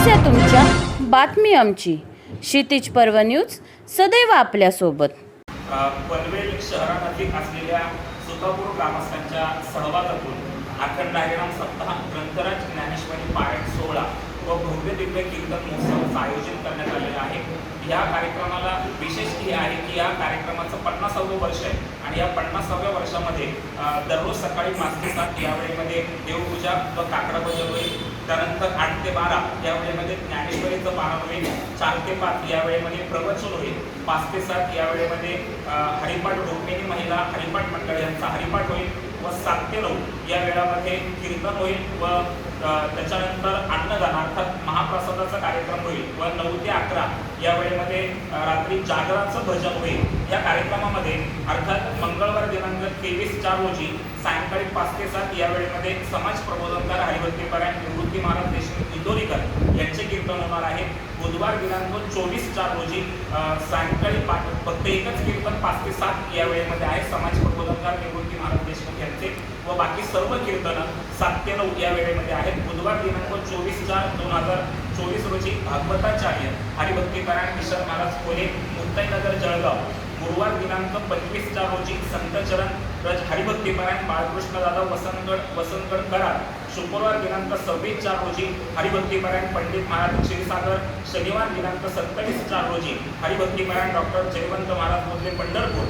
समस्या तुमच्या बातमी आमची. क्षितिज पर्व न्यूज सदैव आपल्यासोबत. पनवेल शहरानजीक असलेल्या सुकापूर ग्रामस्थांच्या सहभागातून अखंड हरिनाम सप्ताह ग्रंथराज ज्ञानेश्वरी पारायण सोहळा व भव्य दिव्य कीर्तन महोत्सवाचं आयोजन करण्यात आलेलं आहे. या कार्यक्रमाला विशेष हे आहे की या कार्यक्रमाचं पन्नासावं वर्ष आहे आणि या पन्नासाव्या वर्षामध्ये दररोज सकाळी पाच ते सात या वेळेमध्ये देवपूजा व काकडा भजन होईल. त्यानंतर आठ ते बारा या वेळेमध्ये ज्ञानेश्वरीचं पारण होईल. चार ते पाच या वेळेमध्ये प्रवचन होईल. पाच ते सात या वेळेमध्ये हरिपाठ रुक्मिणी महिला हरिपाठ मंडळ यांचा हरिपाठ होईल व सात ते नऊ या वेळामध्ये कीर्तन होईल व त्याच्यानंतर अन्नदान अर्थात महाप्रसादाचा कार्यक्रम होईल व नऊ ते अकरा या वेळेमध्ये रात्री जागराचं भजन होईल. या कार्यक्रमामध्ये अर्थात तेवीस चार रोजी सायंकाळी पाच ते सात या वेळेमध्ये समाज प्रबोधनकार हरिभक्तीपरायण निवृत्ती महाराज देशमुख इंदोरीकर यांचे कीर्तन होणार आहे. बुधवार दिनांक चोवीस चार रोजी सायंकाळी पाच फक्त एकच कीर्तन पाच ते सात या वेळेमध्ये आहे. समाज प्रबोधनकार निवृत्ती महाराज देशमुख यांचे व बाकी सर्व कीर्तनं सात ते नऊ या वेळेमध्ये आहेत. बुधवार दिनांक चोवीस चार दोन हजार चोवीस रोजी भागवताचार्य हरिभक्तीपरायण किशोर महाराज कोले मुक्ताईनगर जळगाव गुरुवार दिनांक पंचवीस चार रोजी संतचरण रज हरिभक्तीपरायण बाळकृष्णदादा वसंतगड वसंतगड कराड शुक्रवार दिनांक सव्वीस चार रोजी हरिभक्तीपरायण पंडित महाराज क्षीरसागर शनिवार दिनांक सत्तावीस चार रोजी हरिभक्तीपरायण डॉक्टर जयवंत महाराज मोदले पंढरपूर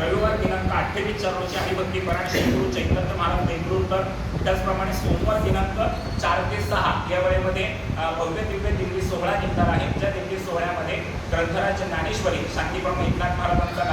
रविवार दिनांक अठ्ठावीस चार रोजी हरिभक्तीपरायण श्री गुरु चैतन्य महाराज बेंगळूरकर त्याचप्रमाणे सोमवार दिनांक चार ते सहा या वेळेमध्ये भव्य दिव्य दिंडी सोहळा निघणार आहे. त्या दिंडी सोहळ्यामध्ये ग्रंथराज ज्ञानेश्वरी शांतीप्रभू एकनाथ महाराजांचा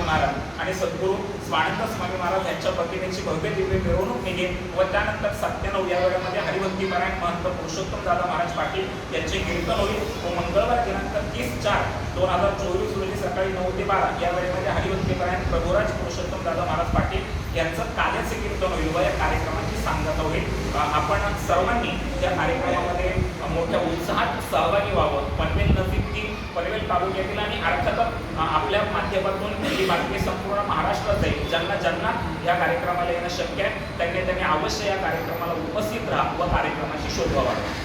स्वामी महाराज आणि सद्गुरू स्वानंद स्वामी महाराज यांच्या प्रतिमेची भव्य दिव्य मिरवणूक निघेल व त्यानंतर सत्त्याण्णव या वेळेमध्ये हरिभक्तीपरायण महंत पुरुषोत्तम दादा महाराज पाटील यांचे कीर्तन होईल व मंगळवार दिनांक तीस चार दोन हजार चोवीस रोजी सकाळी नऊ ते बारा या वेळेमध्ये हरिभक्तीपरायण प्रभुराज पुरुषोत्तम दादा महाराज पाटील यांचं काल्याचे कीर्तन होईल व या कार्यक्रमाची सांगता होईल. आपण सर्वांनी या कार्यक्रमामध्ये मोठ्या उत्साहात सहभागी व्हावं. पनवेल नजीकची पनवेल तालुक्यातील आणि अर्थातच आपल्या माध्यमातून ही बातमी संपूर्ण महाराष्ट्रात जाईल. ज्यांना ज्यांना या कार्यक्रमाला येणं शक्य आहे त्यांनी त्यांनी अवश्य या कार्यक्रमाला उपस्थित राहा व कार्यक्रमाची शोभा वाढवा